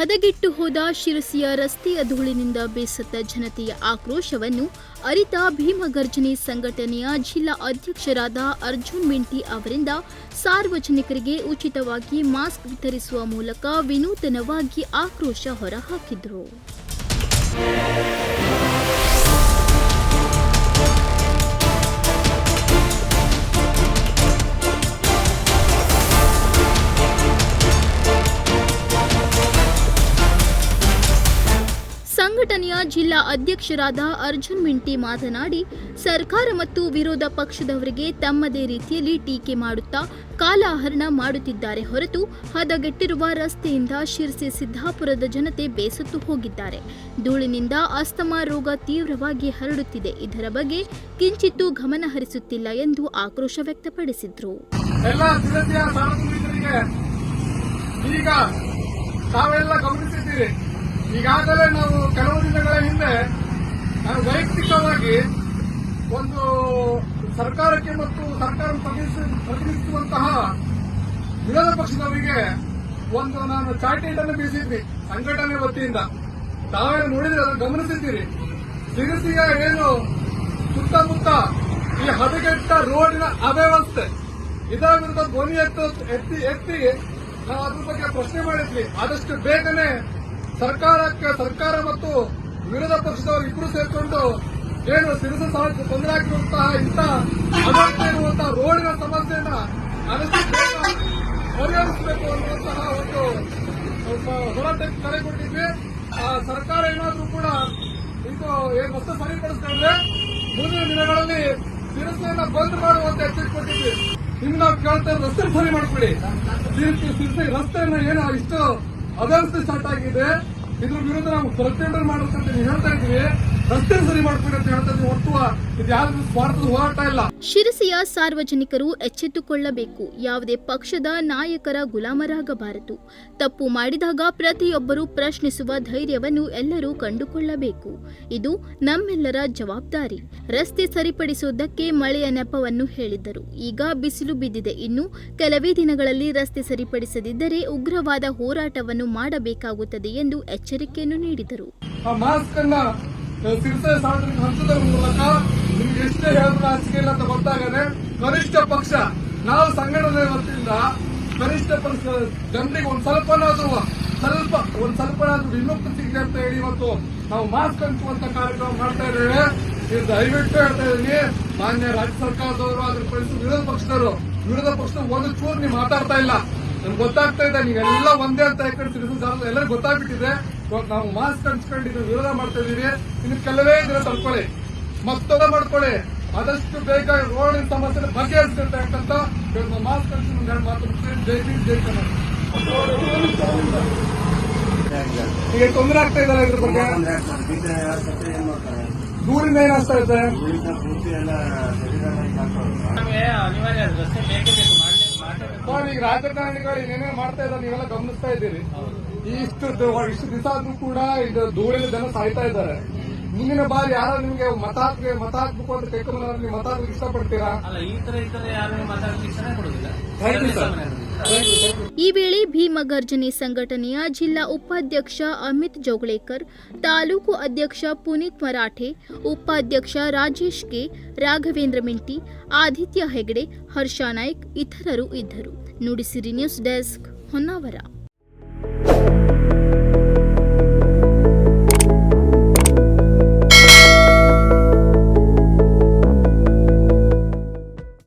ಹದಗೆಟ್ಟು ಹೋದ ಶಿರಸಿಯ ರಸ್ತೆಯ ಧೂಳಿನಿಂದ ಬೇಸತ್ತ ಜನತೆಯ ಆಕ್ರೋಶವನ್ನು ಅರಿತ ಭೀಮಗರ್ಜನೆ ಸಂಘಟನೆಯ ಜಿಲ್ಲಾ ಅಧ್ಯಕ್ಷರಾದ ಅರ್ಜುನ್ ಮಿಂಟಿ ಅವರಿಂದ ಸಾರ್ವಜನಿಕರಿಗೆ ಉಚಿತವಾಗಿ ಮಾಸ್ಕ್ ವಿತರಿಸುವ ಮೂಲಕ ವಿನೂತನವಾಗಿ ಆಕ್ರೋಶ ಹೊರಹಾಕಿದರು. ಸಂಘಟನೆಯ ಜಿಲ್ಲಾ ಅಧ್ಯಕ್ಷರಾದ ಅರ್ಜುನ್ ಮಿಂಟಿ ಮಾತನಾಡಿ, ಸರ್ಕಾರ ಮತ್ತು ವಿರೋಧ ಪಕ್ಷದವರಿಗೆ ತಮ್ಮದೇ ರೀತಿಯಲ್ಲಿ ಟೀಕೆ ಮಾಡುತ್ತಾ ಕಾಲಹರಣ ಮಾಡುತ್ತಿದ್ದಾರೆ ಹೊರತು ಹದಗೆಟ್ಟಿರುವ ರಸ್ತೆಯಿಂದ ಶಿರಸಿ ಸಿದ್ದಾಪುರದ ಜನತೆ ಬೇಸತ್ತು ಹೋಗಿದ್ದಾರೆ. ಧೂಳಿನಿಂದ ಅಸ್ತಮಾ ರೋಗ ತೀವ್ರವಾಗಿ ಹರಡುತ್ತಿದೆ. ಇದರ ಬಗ್ಗೆ ಕಿಂಚಿತ್ತೂ ಗಮನ ಹರಿಸುತ್ತಿಲ್ಲ ಎಂದು ಆಕ್ರೋಶ ವ್ಯಕ್ತಪಡಿಸಿದರು. ಈಗ ತಾವೆಲ್ಲ ಗಮನಿಸಿದ್ದೀರಿ. ಈಗಾಗಲೇ ನಾವು ಕೆಲವು ದಿನಗಳ ಹಿಂದೆ ನಾನು ವೈಯಕ್ತಿಕವಾಗಿ ಒಂದು ಸರ್ಕಾರಕ್ಕೆ ಮತ್ತು ಸರ್ಕಾರ ಪ್ರತಿನಿಧಿಸುವಂತಹ ವಿರೋಧ ಪಕ್ಷದವರಿಗೆ ಒಂದು ನಾನು ಚಾರ್ಟೇಟ್ ಅನ್ನು ಬೀಸಿದ್ವಿ, ಸಂಘಟನೆ ವತಿಯಿಂದ. ತಾವೇ ನೋಡಿದ್ರೆ ಅದನ್ನು ಗಮನಿಸಿದ್ದೀರಿ. ಸಿರಿಸಿಯ ಏನು ಸುತ್ತಮುತ್ತ ಈ ಹದಗೆಟ್ಟ ರೋಡಿನ ಅವ್ಯವಸ್ಥೆ, ಇದರ ವಿರುದ್ಧ ಧ್ವನಿ ಎತ್ತು, ಎತ್ತಿ ಎತ್ತಿ ನಾವು ಅದ್ರ ಬಗ್ಗೆ ಪ್ರಶ್ನೆ ಮಾಡಿದ್ವಿ. ಆದಷ್ಟು ಬೇಗನೆ ಸರ್ಕಾರಕ್ಕೆ ಸರ್ಕಾರ ಮತ್ತು ವಿರೋಧ ಪಕ್ಷದವರು ಇಬ್ಬರು ಸೇರಿಕೊಂಡು ಏನು ಸಿರಸ ಸಮಾಜಕ್ಕೆ ತೊಂದರೆ ಆಗಿರುವಂತಹ ಇಂಥ ಅಗತ್ಯ ಇರುವಂತಹ ರೋಡಿನ ಸಮಸ್ಯೆಯನ್ನ ಪರಿಹರಿಸಬೇಕು ಅನ್ನುವಂತಹ ಒಂದು ಹೋರಾಟಕ್ಕೆ ಕರೆ ಕೊಟ್ಟಿದ್ವಿ. ಆ ಸರ್ಕಾರ ಏನಾದರೂ ಕೂಡ ಇದು ಏನು ರಸ್ತೆ ಸರಿಪಡಿಸ್ಕೊಂಡ್ರೆ ಮುಂದಿನ ದಿನಗಳಲ್ಲಿ ಸಿರಸೆಯನ್ನ ಬಂದ್ ಮಾಡುವಂತ ಎಚ್ಚರಿಕೆ ಕೊಟ್ಟಿದ್ವಿ. ಇನ್ನು ನಾವು ಕೇಳ್ತಾ ರಸ್ತೆ ಸರಿ ಮಾಡ್ಕೊಳ್ಳಿ. ರಸ್ತೆಯನ್ನ ಏನು ಇಷ್ಟು ಅವ್ಯವಸ್ಥೆ ಸ್ಟಾರ್ಟ್ ಆಗಿದೆ. ಇದ್ರ ವಿರುದ್ಧ ನಾವು ಪ್ರತಿಭಟನೆ ಮಾಡಬೇಕಂತ ಹೇಳ್ತಾ ಇದ್ವಿ ರಸ್ತೆ ಸರಿ ಅಂತ ಸ್ವಾರ್ಥದ ಹೋರಾಟ ಇಲ್ಲ. ಶಿರಸಿಯ ಸಾರ್ವಜನಿಕರು ಎಚ್ಚೆತ್ತುಕೊಳ್ಳಬೇಕು. ಯಾವುದೇ ಪಕ್ಷದ ನಾಯಕರ ಗುಲಾಮರಾಗಬಾರದು ತಪ್ಪು ಮಾಡಿದಾಗ ಪ್ರತಿಯೊಬ್ಬರು ಪ್ರಶ್ನಿಸುವ ಧೈರ್ಯವನ್ನು ಎಲ್ಲರೂ ಕಂಡುಕೊಳ್ಳಬೇಕು. ಇದು ನಮ್ಮೆಲ್ಲರ ಜವಾಬ್ದಾರಿ. ರಸ್ತೆ ಸರಿಪಡಿಸುವುದಕ್ಕೆ ಮಳೆಯ ನೆಪವನ್ನು ಹೇಳಿದ್ದರು. ಈಗ ಬಿಸಿಲು ಬಿದ್ದಿದೆ. ಇನ್ನು ಕೆಲವೇ ದಿನಗಳಲ್ಲಿ ರಸ್ತೆ ಸರಿಪಡಿಸದಿದ್ದರೆ ಉಗ್ರವಾದ ಹೋರಾಟವನ್ನು ಮಾಡಬೇಕಾಗುತ್ತದೆ ಎಂದು ಎಚ್ಚರಿಕೆಯನ್ನು ನೀಡಿದರು. ಸಿರಸೆ ಸಾರ್ವಜನಿಕ ಹಂಚುವುದರ ಮೂಲಕ ನಿಮ್ಗೆ ಎಷ್ಟೇ ಹೇಳಿದ್ರು ಹಾಸಿಗೆ ಇಲ್ಲ ಅಂತ ಗೊತ್ತಾಗದೆ ಕನಿಷ್ಠ ಪಕ್ಷ, ನಾವು ಸಂಘಟನೆ ವತಿಯಿಂದ ಕನಿಷ್ಠ ಪಕ್ಷ ಜನರಿಗೆ ಒಂದ್ ಸ್ವಲ್ಪನಾದ್ರೂ, ಸ್ವಲ್ಪ, ಒಂದ್ ಸ್ವಲ್ಪನಾದ್ರೂ ವಿಮುಕ್ತಿ ಸಿಗಲಿ ಅಂತ ಹೇಳಿ ಇವತ್ತು ನಾವು ಮಾಸ್ಕ್ ಹಂಚುವಂತ ಕಾರ್ಯಕ್ರಮ ಮಾಡ್ತಾ ಇದ್ದೇವೆ. ಇದು ದಯವಿಟ್ಟು ಹೇಳ್ತಾ ಇದ್ದೀನಿ, ಮಾನ್ಯ ರಾಜ್ಯ ಸರ್ಕಾರದವರು ಅದ್ರ ಪಡಿಸಿ ವಿರೋಧ ಪಕ್ಷದವರು, ವಿರೋಧ ಪಕ್ಷದ ಒಂದು ಚೂರು ನೀವು ಮಾತಾಡ್ತಾ ಇಲ್ಲ. ನಮ್ಗೆ ಗೊತ್ತಾಗ್ತಾ ಇದೆ, ನೀವೆಲ್ಲ ಒಂದೇ ಅಂತ ಎಲ್ಲರಿಗೂ ಗೊತ್ತಾಗ್ಬಿಟ್ಟಿದೆ. ನಾವು ಮಾಸ್ಕ್ ಹಂಚ್ಕೊಂಡಿದ್ದು ವಿರೋಧ ಮಾಡ್ತಾ ಇದೀವಿ. ಇನ್ನು ಕೆಲವೇ ದಿನ ತಡ್ಕೊಳ್ಳಿ. ಮತ್ತೊಂದ ಮಾಡ್ಕೊಳ್ಳಿ. ಆದಷ್ಟು ಬೇಗ ರೋಡ್ ಸಮಸ್ಯೆ ಬಗೆಹರಿಸಿರ್ತಕ್ಕಂಥ ಮಾಸ್ಕ್ ಹಂಚಿ ಎರಡು ಮಾತು. ಜೈ ಭೀಮ್, ಜೈ ಈಗ ತೊಂದರೆ ಆಗ್ತಾ ಇದ್ದಾರೆ ಇದ್ರ ಬಗ್ಗೆ? ದೂರಿಂದ ಏನಾಗ್ತಾ ಇದೆ? ಅನಿವಾರ್ಯ, ರಸ್ತೆ ಬೇಕೇ ಬೇಕು. ಸರ್, ಈಗ ರಾಜಕಾರಣಿಗಳು ಏನೇನೇ ಮಾಡ್ತಾ ಇದ್ದಾರೆ ನೀವೆಲ್ಲ ಗಮನಿಸ್ತಾ ಇದ್ದೀರಿ. ಇಷ್ಟು ಇಷ್ಟು ದಿವಸ ಆದ್ರೂ ಕೂಡ ಇದು ಧೂಳಿನ ಜನ ಸಾಯ್ತಾ ಇದ್ದಾರೆ. ಮುಂದಿನ ಬಾರಿ ಯಾರು ನಿಮಗೆ ಮತ ಹಾಕಿ ಮತ ಹಾಕ್ಬೇಕು ಅಂತ ಕೈಕೊಂಡ್ರೆ ಮತ ಹಾಕಿ ಇಷ್ಟಪಡ್ತೀರಾ ಅಲ್ಲ ಈ ತರ ಈ ತರ ಯಾರು ಮಾತಾಡಲಿಕ್ಕೆ ಇಷ್ಟನೇ ಕೊಡುದಿಲ್ಲ Thank you, sir. ಸುಮ್ಮನೆ ಇರೋದು. Thank you, thank you. ಈ ವೇಳೆ ಭೀಮಗರ್ಜನಿ ಸಂಘಟನೆಯ ಜಿಲ್ಲಾ ಉಪಾಧ್ಯಕ್ಷ ಅಮಿತ್ ಜೋಗಳೇಕರ್ ತಾಲೂಕು ಅಧ್ಯಕ್ಷ ಪುನೀತ್ ಮರಾಠೆ ಉಪಾಧ್ಯಕ್ಷ ರಾಜೇಶ್ ಕೆ ರಾಘವೇಂದ್ರ ಮಿಂಟಿ ಆದಿತ್ಯ ಹೆಗಡೆ ಹರ್ಷ ನಾಯ್ಕ್ ಇತರರು ಇದ್ದರು ನುಡಿಸಿರಿ ನ್ಯೂಸ್ ಡೆಸ್ಕ್ ಹೊನ್ನಾವರ